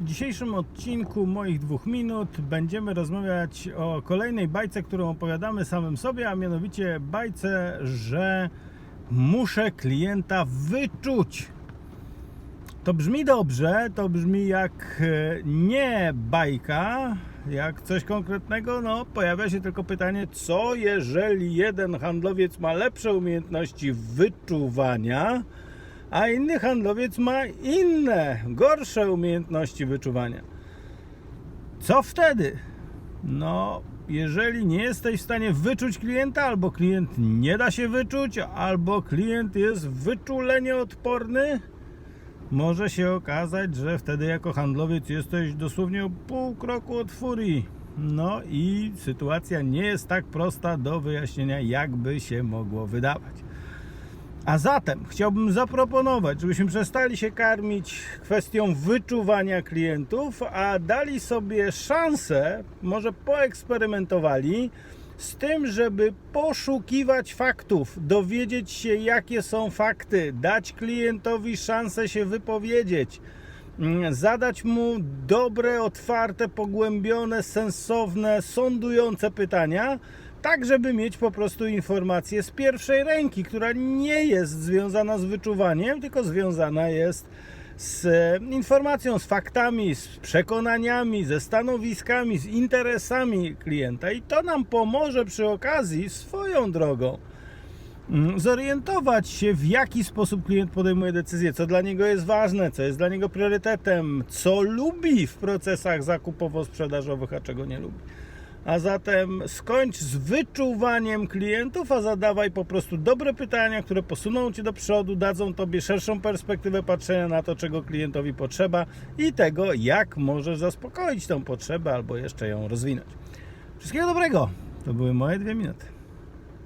W dzisiejszym odcinku moich dwóch minut będziemy rozmawiać o kolejnej bajce, którą opowiadamy samym sobie, a mianowicie bajce, że muszę klienta wyczuć. To brzmi dobrze, to brzmi jak e, nie bajka, jak coś konkretnego, no pojawia się tylko pytanie, co jeżeli jeden handlowiec ma lepsze umiejętności wyczuwania, a inny handlowiec ma inne, gorsze umiejętności wyczuwania. Co wtedy? No, jeżeli nie jesteś w stanie wyczuć klienta, albo klient nie da się wyczuć, albo klient jest wyczulenie odporny, może się okazać, że wtedy jako handlowiec jesteś dosłownie o pół kroku od furii. No i sytuacja nie jest tak prosta do wyjaśnienia, jakby się mogło wydawać. A zatem chciałbym zaproponować, żebyśmy przestali się karmić kwestią wyczuwania klientów, a dali sobie szansę, może poeksperymentowali z tym, żeby poszukiwać faktów, dowiedzieć się, jakie są fakty, dać klientowi szansę się wypowiedzieć, mm, zadać mu dobre, otwarte, pogłębione, sensowne, sądujące pytania, tak żeby mieć po prostu informację z pierwszej ręki, która nie jest związana z wyczuwaniem, tylko związana jest z e, informacją, z faktami, z przekonaniami, ze stanowiskami, z interesami klienta i to nam pomoże przy okazji swoją drogą mm, zorientować się, w jaki sposób klient podejmuje decyzję, co dla niego jest ważne, co jest dla niego priorytetem, co lubi w procesach zakupowo-sprzedażowych, a czego nie lubi. A zatem skończ z wyczuwaniem klientów, a zadawaj po prostu dobre pytania, które posuną Cię do przodu, dadzą Tobie szerszą perspektywę patrzenia na to, czego klientowi potrzeba i tego, jak możesz zaspokoić tą potrzebę albo jeszcze ją rozwinąć. Wszystkiego dobrego! To były moje dwie minuty.